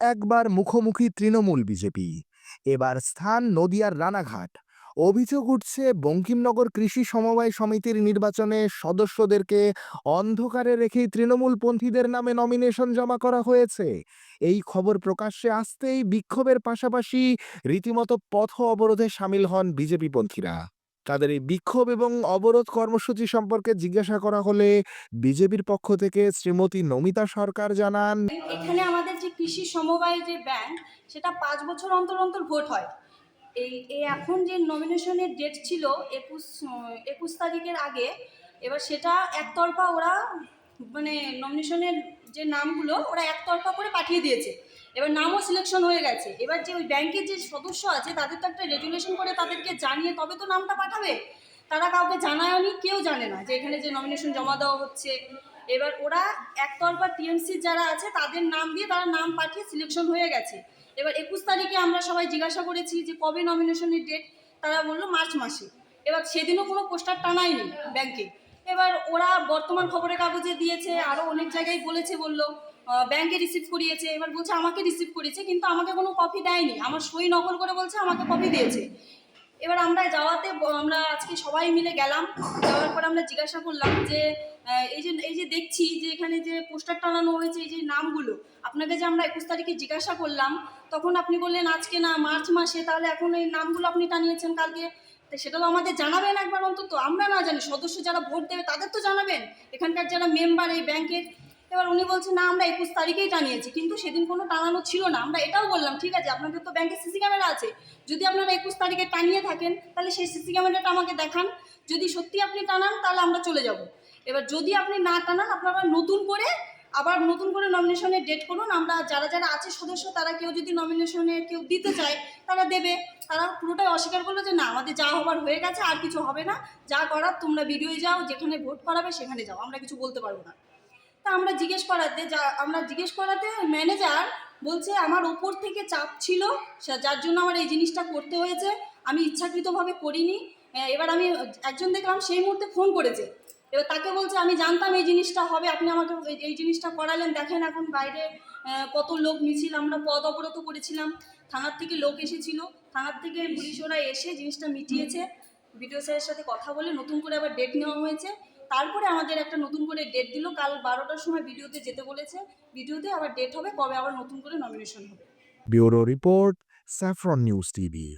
একবার মুখোমুখি তৃণমূল বিজেপি। এবার স্থান নদিয়ার রানাঘাট। অভিযোগ উঠছে বঙ্কিমনগর কৃষি সমবায় সমিতির নির্বাচনে সদস্যদেরকে অন্ধকারে রেখেই তৃণমূলপন্থীদের নামে নমিনেশন জমা করা হয়েছে। এই খবর প্রকাশ্যে আসতেই বিক্ষোভের পাশাপাশি রীতিমতো পথ অবরোধে সামিল হন বিজেপিপন্থীরা তাদের এই বিক্ষোভ এবং অবরোধ কর্মসূচি সম্পর্কে জিজ্ঞাসা করা হলে বিজেপির পক্ষ থেকে শ্রীমতী নমিতা সরকার জানান, এখানে আমাদের যে কৃষি সমবায় যে ব্যাংক, সেটা পাঁচ বছর অন্তর অন্তর ভোট হয়। এই এখন যে নমিনেশনের ডেট ছিল একুশ একুশ তারিখের আগে, এবার সেটা একতরফা ওরা মানে নমিনেশনের যে নামগুলো, ওরা একতরফা করে পাঠিয়ে দিয়েছে। এবার নামও সিলেকশন হয়ে গেছে। এবার যে ওই ব্যাংকের যে সদস্য আছে, তাদের তো একটা রেজুলেশন করে তাদেরকে জানিয়ে তবে তো নামটা পাঠাবে। তারা কাউকে জানায়নি, কেউ জানে না যে এখানে যে নমিনেশন জমা দেওয়া হচ্ছে। এবার ওরা একতরফা টিএমসি যারা আছে, তাদের নাম দিয়ে তারা নাম পাঠিয়ে সিলেকশন হয়ে গেছে। এবার একুশ তারিখে আমরা সবাই জিজ্ঞাসা করেছি যে কবে নমিনেশনের ডেট তারা বলল মার্চ মাসে। এবার সেদিনও কোনো পোস্টার টানায়নি ব্যাংকে এবার ওরা বর্তমান খবরের কাগজে দিয়েছে আরও অনেক জায়গায় বলেছে বলল। ব্যাংকে রিসিভ করিয়েছে, এবার বলছে আমাকে রিসিভ করিয়েছে, কিন্তু আমাকে কোনো কপি দেয়নি। আমার সই নকল করে বলছে আমাকে কপি দিয়েছে। এবার আমরা যাওয়াতে আমরা আজকে সবাই মিলে গেলাম। যাওয়ার পর আমরা জিজ্ঞাসা করলাম যে এই যে এই যে দেখছি যে এখানে যে পোস্টার টানানো হয়েছে, এই যে নামগুলো, আপনাকে যে আমরা একুশ তারিখে জিজ্ঞাসা করলাম, তখন আপনি বললেন, আজকে না, মার্চ মাসে, তাহলে এখন এই নামগুলো আপনি টানিয়েছেন কালকে। তো সেটা তো আমাদের জানাবেন একবার অন্তত, আমরা না জানি, সদস্য যারা ভোট দেবে, তাদের তো জানাবেন। এখানকার যারা মেম্বার এই ব্যাংকের এবার উনি বলছেন না, আমরা একুশ তারিখেই টানিয়েছি। কিন্তু সেদিন কোনো টানানো ছিল না। আমরা এটাও বললাম, ঠিক আছে, আপনাদের তো ব্যাংকে সিসি ক্যামেরা আছে। যদি আপনারা একুশ তারিখে টানিয়ে থাকেন, তাহলে সেই সিসি ক্যামেরাটা আমাকে দেখান। যদি সত্যি আপনি টানান, তাহলে আমরা চলে যাব। এবার যদি আপনি না টানান, আপনারা নতুন করে আবার নতুন করে নমিনেশনের ডেট করুন। আমরা যারা যারা আছে সদস্য, তারা কেউ যদি নমিনেশনে কেউ দিতে চায়, তারা দেবে। তারা পুরোটাই অস্বীকার করল যে, না, আমাদের যা হবার হয়ে গেছে, আর কিছু হবে না। যা করার তোমরা ভিডিওয়ে যাও, যেখানে ভোট করাবে, সেখানে যাও। আমরা কিছু বলতে পারব না। তা আমরা জিজ্ঞেস করাতে যা, আমরা জিজ্ঞেস করাতে ম্যানেজার বলছে আমার ওপর থেকে চাপ ছিল যার জন্য আমার এই জিনিসটা করতে হয়েছে, আমি ইচ্ছাকৃতভাবে করিনি। এবার আমি একজন দেখলাম সেই মুহূর্তে ফোন করেছে। এবার তাকে বলছে, আমি জানতাম এই জিনিসটা হবে, আপনি আমাকে এই- জিনিসটা করালেন, দেখেন এখন বাইরে কত লোক মিছিল, আমরা পদ অবরত করেছিলাম, থানার থেকে লোক এসেছিল, থানার থেকে পুলিশ ওরা এসে জিনিসটা মিটিয়েছে। বিডিও স্যারের সাথে কথা বলে নতুন করে আবার ডেট নেওয়া হয়েছে। তারপরে আমাদের একটা নতুন করে ডেট দিল। কাল বারোটার সময় ভিডিওতে যেতে বলেছে। ভিডিওতে আবার ডেট হবে, কবে আবার নতুন করে নমিনেশন হবে। Bureau report, saffron news TV.